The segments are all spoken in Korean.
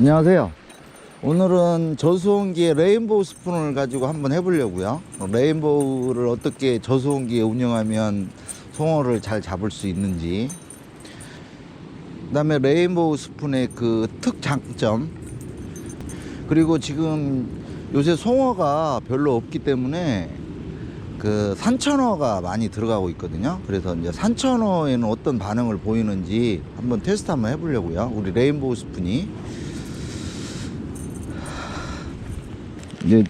안녕하세요. 오늘은 저수온기의 레인보우 스푼을 가지고 한번 해보려고요. 레인보우를 어떻게 저수온기에 운영하면 송어를 잘 잡을 수 있는지. 그 다음에 레인보우 스푼의 그 특장점. 그리고 지금 요새 송어가 별로 없기 때문에 그 산천어가 많이 들어가고 있거든요. 그래서 이제 산천어에는 어떤 반응을 보이는지 한번 테스트 한번 해보려고요. 우리 레인보우 스푼이. 이제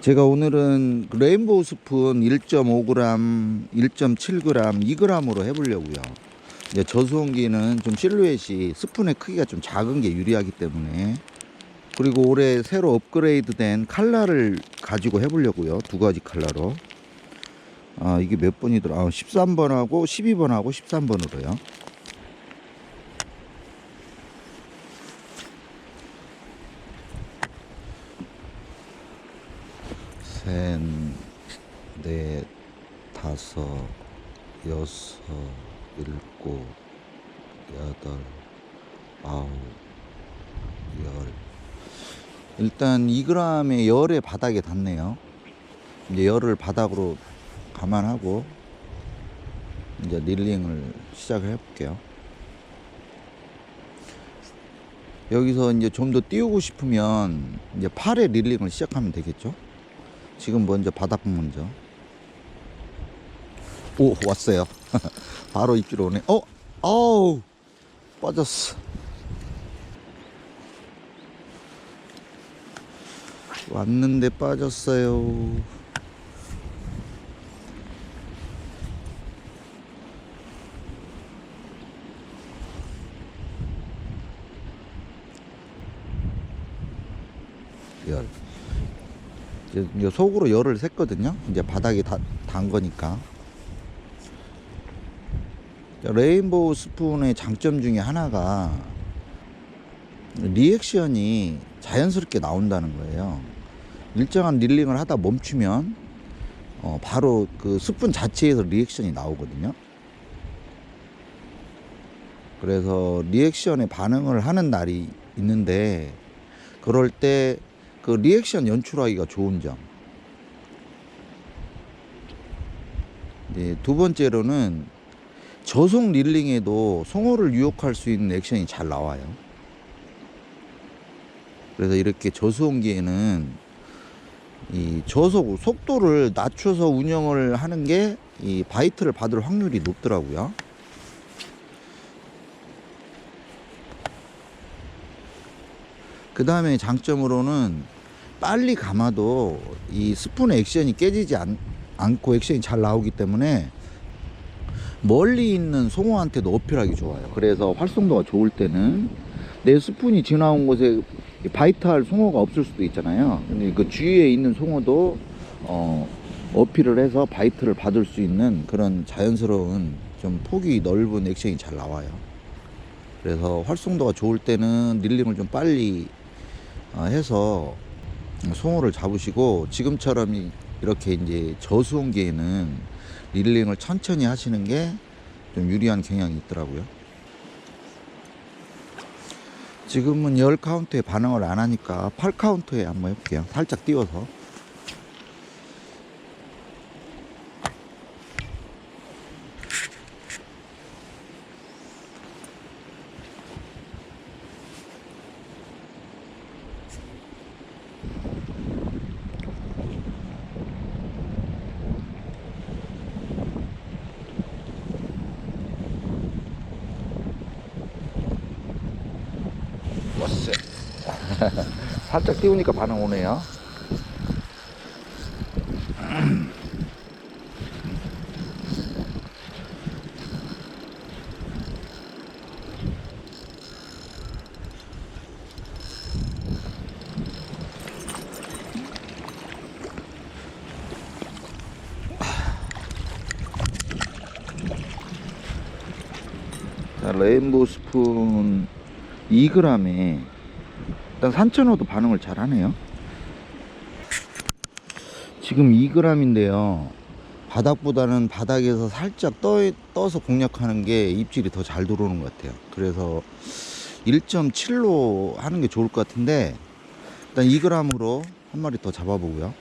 제가 오늘은 그 레인보우 스푼 1.5g, 1.7g, 2g으로 해보려고요. 이제 저수온기는 좀 실루엣이 스푼의 크기가 좀 작은 게 유리하기 때문에 그리고 올해 새로 업그레이드된 칼라를 가지고 해보려고요. 두 가지 칼라로. 아 이게 몇 번이더라? 아, 13번하고 12번하고 13번으로요. 셋, 넷, 다섯, 여섯, 일곱, 여덟, 아홉, 열. 일단 2g의 열의 바닥에 닿네요. 이제 열을 바닥으로 감안하고 이제 릴링을 시작을 해볼게요. 여기서 이제 좀 더 띄우고 싶으면 이제 팔에 릴링을 시작하면 되겠죠. 지금 먼저 바닥 먼저. 오 왔어요. 바로 입질 오네. 어, 어우 빠졌어. 왔는데 빠졌어요. 열. 이제 속으로 열을 샜거든요. 이제 바닥에 다, 단 거니까. 자, 레인보우 스푼의 장점 중에 하나가 리액션이 자연스럽게 나온다는 거예요. 일정한 릴링을 하다 멈추면 어, 바로 그 스푼 자체에서 리액션이 나오거든요. 그래서 리액션에 반응을 하는 날이 있는데 그럴 때 그 리액션 연출하기가 좋은 점. 네, 두 번째로는 저속 릴링에도 송어를 유혹할 수 있는 액션이 잘 나와요. 그래서 이렇게 저수온기에는 이 저속 속도를 낮춰서 운영을 하는 게 이 바이트를 받을 확률이 높더라고요. 그 다음에 장점으로는 빨리 감아도 이 스푼의 액션이 깨지지 않, 않고 액션이 잘 나오기 때문에 멀리 있는 송어한테도 어필하기 좋아요. 그래서 활성도가 좋을 때는 내 스푼이 지나온 곳에 바이트할 송어가 없을 수도 있잖아요. 근데 그 주위에 있는 송어도 어, 어필을 해서 바이트를 받을 수 있는 그런 자연스러운 좀 폭이 넓은 액션이 잘 나와요. 그래서 활성도가 좋을 때는 릴링을 좀 빨리 어, 해서 송어를 잡으시고 지금처럼 이- 이렇게 이제 저수온기에는 릴링을 천천히 하시는 게 좀 유리한 경향이 있더라고요. 지금은 열 카운트에 반응을 안 하니까 8 카운트에 한번 해볼게요. 살짝 띄워서. 왔어. 살짝 띄우니까 반응 오네요. 자, 레인보우 스푼 2g에 일단 산천어도 반응을 잘 하네요. 지금 2g인데요. 바닥보다는 바닥에서 살짝 떠, 떠서 공략하는 게 입질이 더 잘 들어오는 것 같아요. 그래서 1.7로 하는 게 좋을 것 같은데 일단 2g으로 한 마리 더 잡아보고요.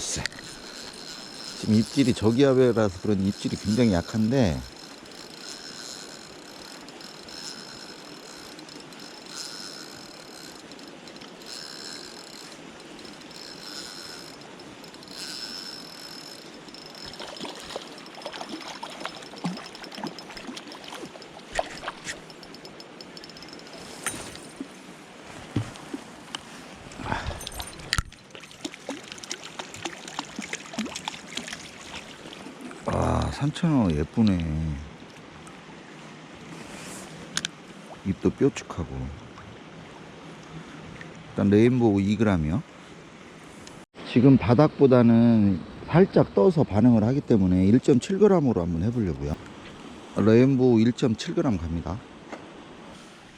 껐어. 지금 입질이 저기압이라서 그런 입질이 굉장히 약한데 아, 산천어 예쁘네. 입도 뾰족하고. 일단 레인보우 2g이요. 지금 바닥보다는 살짝 떠서 반응을 하기 때문에 1.7g으로 한번 해보려고요. 레인보우 1.7g 갑니다.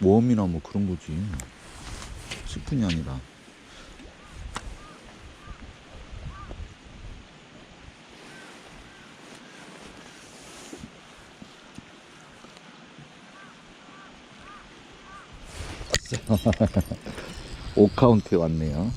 웜이나 뭐 그런 거지. 스푼이 아니라. 오카운트에 왔네요.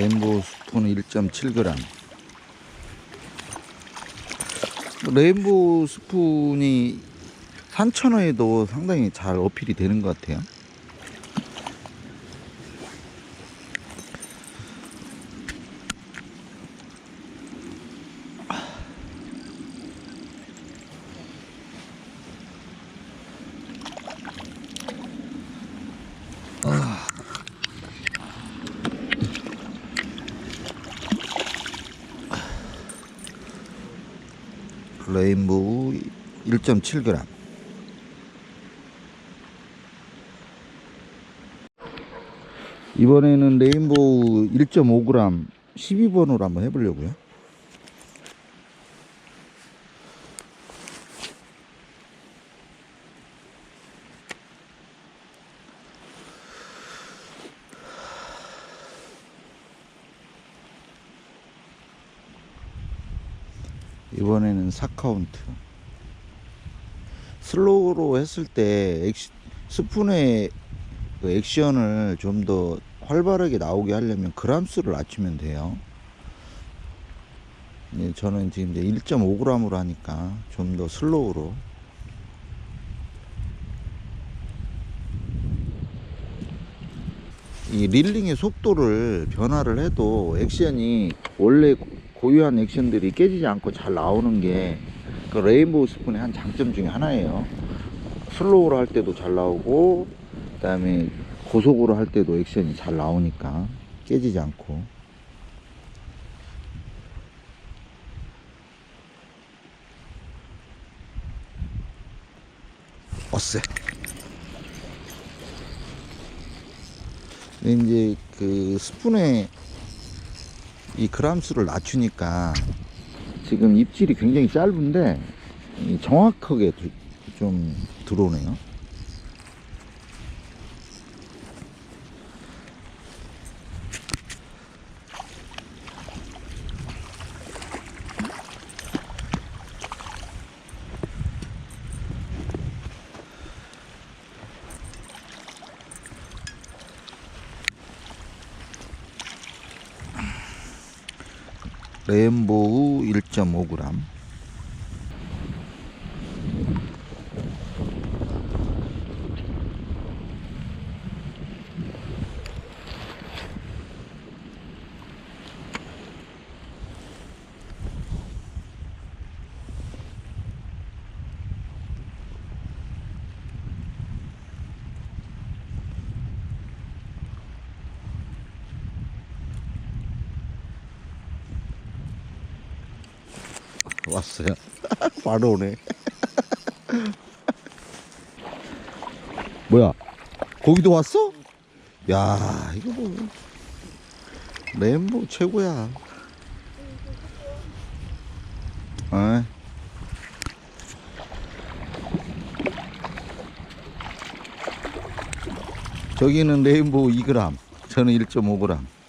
레인보우 스푼은 1.7g. 레인보우 스푼이 산천어에도 상당히 잘 어필이 되는 것 같아요. 레인보우 1.7g. 이번에는 레인보우 1.5g 12번으로 한번 해보려고요. 이번에는 4카운트. 슬로우로 했을 때 스푼의 그 액션을 좀 더 활발하게 나오게 하려면 그람 수를 낮추면 돼요. 네, 저는 지금 이제 1.5g으로 하니까 좀 더 슬로우로 이 릴링의 속도를 변화를 해도 액션이 원래 고유한 액션들이 깨지지 않고 잘 나오는 게 그 레인보우 스푼의 한 장점 중에 하나예요. 슬로우로 할 때도 잘 나오고 그 다음에 고속으로 할 때도 액션이 잘 나오니까 깨지지 않고 어쎄 근데 이제 그 스푼의 이 그람 수를 낮추니까 지금 입질이 굉장히 짧은데 이 정확하게 두- 좀 들어오네요. 레인보우 1.5g 왔어요. 바로 오네. 뭐야? 거기도 왔어? 야, 이거 뭐. 램보 최고야. 아. 저기는 레인보우 2g, 저는 1.5g.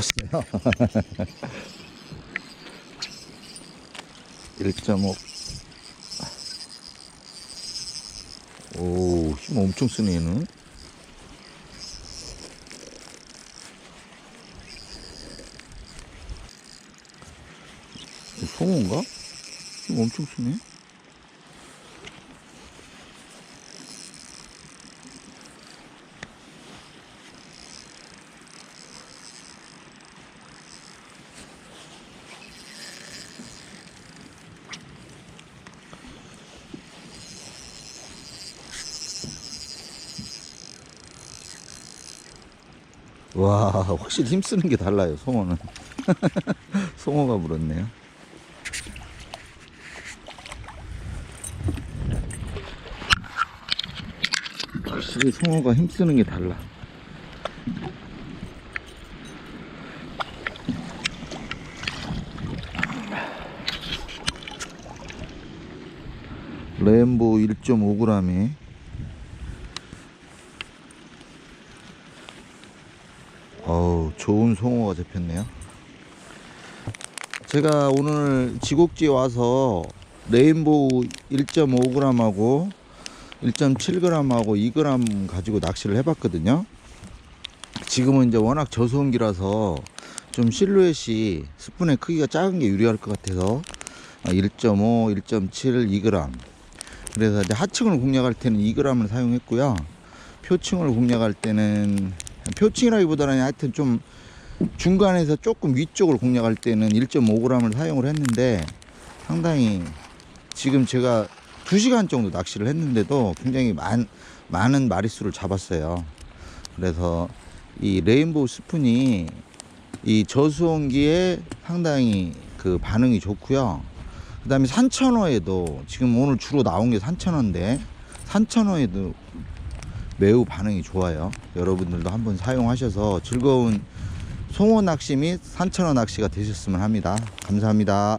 왔어요. 1.5. 오, 힘 엄청 쓰네, 얘는. 송어인가? 힘 엄청 쓰네. 와, 확실히 힘쓰는 게 달라요, 송어는. 송어가 물었네요. 확실히 송어가 힘쓰는 게 달라. 램보 1.5g에 어우 좋은 송어가 잡혔네요. 제가 오늘 지곡지에 와서 레인보우 1.5g하고 1.7g하고 2g 가지고 낚시를 해봤거든요. 지금은 이제 워낙 저수온기라서 좀 실루엣이 스푼의 크기가 작은 게 유리할 것 같아서 1.5, 1.7, 2g 그래서 이제 하층을 공략할 때는 2g을 사용했고요. 표층을 공략할 때는 표층이라기보다는 하여튼 좀 중간에서 조금 위쪽을 공략할 때는 1.5g을 사용을 했는데 상당히 지금 제가 2시간 정도 낚시를 했는데도 굉장히 많, 많은 마리수를 잡았어요. 그래서 이 레인보우 스푼이 이 저수온기에 상당히 그 반응이 좋고요. 그 다음에 산천어에도 지금 오늘 주로 나온 게 산천어인데 산천어에도 매우 반응이 좋아요. 여러분들도 한번 사용하셔서 즐거운 송어 낚시 및 산천어 낚시가 되셨으면 합니다. 감사합니다.